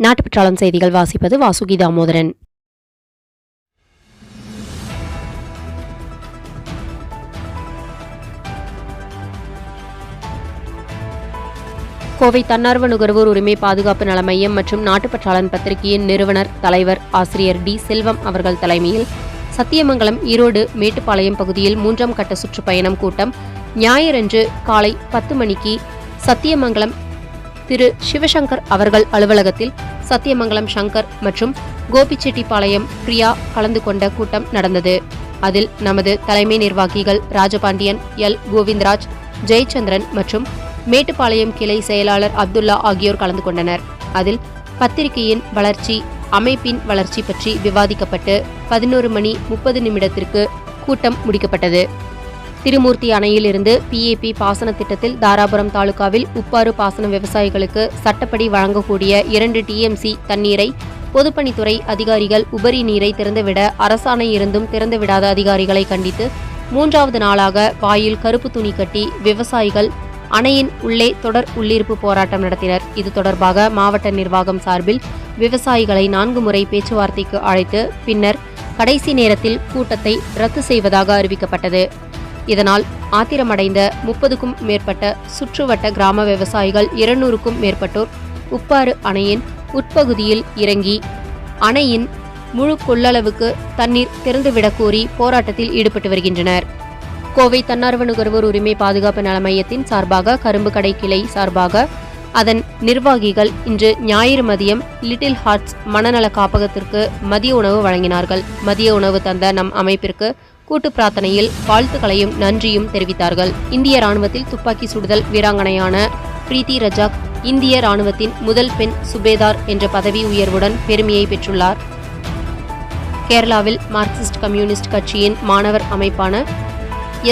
நாட்டுப்பற்றாளன் செய்திகள் வாசிப்பது வாசுகி தாமோதரன் கோவை தன்னார்வ நுகர்வோர் உரிமை பாதுகாப்பு நல மையம் மற்றும் நாட்டுப்பற்றாளன் பத்திரிகையின் நிறுவனர் தலைவர் ஆசிரியர் டி செல்வம் அவர்கள் தலைமையில் சத்தியமங்கலம் ஈரோடு மேட்டுப்பாளையம் பகுதியில் மூன்றாம் கட்ட சுற்றுப்பயணம் கூட்டம். ஞாயிறன்று காலை பத்து மணிக்கு சத்தியமங்கலம் திரு சிவசங்கர் அவர்கள் அலுவலகத்தில் சத்தியமங்கலம் சங்கர் மற்றும் கோபிச்செட்டிப்பாளையம் பிரியா கலந்து கொண்ட கூட்டம் நடந்தது. அதில் நமது தலைமை நிர்வாகிகள் ராஜபாண்டியன் எல். கோவிந்தராஜ் ஜெயச்சந்திரன் மற்றும் மேட்டுப்பாளையம் கிளை செயலாளர் அப்துல்லா ஆகியோர் கலந்து கொண்டனர். அதில் பத்திரிகையின் வளர்ச்சி அமைப்பின் வளர்ச்சி பற்றி விவாதிக்கப்பட்டு பதினோரு மணி முப்பது நிமிடத்திற்கு கூட்டம் முடிக்கப்பட்டது. திருமூர்த்தி அணையிலிருந்து பிஏபி பாசன திட்டத்தில் தாராபுரம் தாலுகாவில் உப்பாறு பாசன விவசாயிகளுக்கு சட்டப்படி வழங்கக்கூடிய இரண்டு டிஎம்சி தண்ணீரை பொதுப்பணித்துறை அதிகாரிகள் உபரி நீரை திறந்துவிட அரசாணை இருந்தும் திறந்துவிடாத அதிகாரிகளை கண்டித்து மூன்றாவது நாளாக வாயில் கருப்பு துணி கட்டி விவசாயிகள் அணையின் உள்ளே தொடர் உள்ளிருப்பு போராட்டம் நடத்தினர். இது தொடர்பாக மாவட்ட நிர்வாகம் சார்பில் விவசாயிகளை நான்கு முறை பேச்சுவார்த்தைக்கு அழைத்து பின்னர் கடைசி நேரத்தில் கூட்டத்தை ரத்து செய்வதாக அறிவிக்கப்பட்டது. இதனால் ஆத்திரமடைந்த முப்பதுக்கும் மேற்பட்ட சுற்றுவட்ட கிராம விவசாயிகள் இருநூறுக்கும் மேற்பட்டோர் உப்பாறு அணையின் உட்பகுதியில் இறங்கி அணையின் முழு கொள்ளளவுக்கு தண்ணீர் திறந்துவிடக் கோரி போராட்டத்தில் ஈடுபட்டு வருகின்றனர். கோவை தன்னார்வ நுகர்வோர் உரிமை பாதுகாப்பு நல மையத்தின் சார்பாக கரும்பு கடை கிளை சார்பாக அதன் நிர்வாகிகள் இன்று ஞாயிறு மதியம் லிட்டில் ஹார்ட்ஸ் மனநல காப்பகத்திற்கு மதிய உணவு வழங்கினார்கள். மதிய உணவு தந்த நம் அமைப்பிற்கு கூட்டு பிரார்த்தனையில் வாழ்த்துக்களையும் நன்றியும் தெரிவித்தார்கள். இந்திய ராணுவத்தில் துப்பாக்கி சுடுதல் வீராங்கனையான பிரீத்தி ரஜாக் இந்திய ராணுவத்தின் முதல் பெண் சுபேதார் என்ற பதவி உயர்வுடன் பெருமையை பெற்றுள்ளார். கேரளாவில் மார்க்சிஸ்ட் கம்யூனிஸ்ட் கட்சியின் மாணவர் அமைப்பான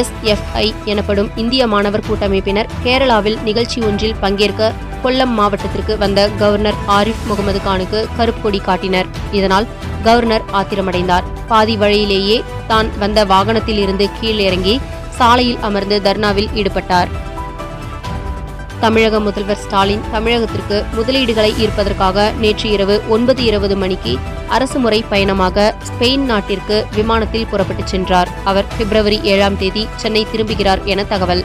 எஸ்எஃப்ஐ எனப்படும் இந்திய மாணவர் கூட்டமைப்பினர் கேரளாவில் நிகழ்ச்சி ஒன்றில் பங்கேற்க கொல்லம் மாவட்டத்திற்கு வந்த கவர்னர் ஆரிஃப் முகமது கானுக்கு கருப்பொடி காட்டினர். இதனால் கவர்னர் ஆத்திரமடைந்தார். பாதி வழியிலேயே தான் வந்த வாகனத்தில் இருந்து கீழிறங்கி சாலையில் அமர்ந்து தர்ணாவில் ஈடுபட்டார். தமிழக முதல்வர் ஸ்டாலின் தமிழகத்திற்கு முதலீடுகளை ஈர்ப்பதற்காக நேற்று இரவு ஒன்பது இருபது மணிக்கு அரசுமுறை பயணமாக ஸ்பெயின் நாட்டிற்கு விமானத்தில் புறப்பட்டுச் சென்றார். அவர் பிப்ரவரி ஏழாம் தேதி சென்னை திரும்புகிறார் என தகவல்.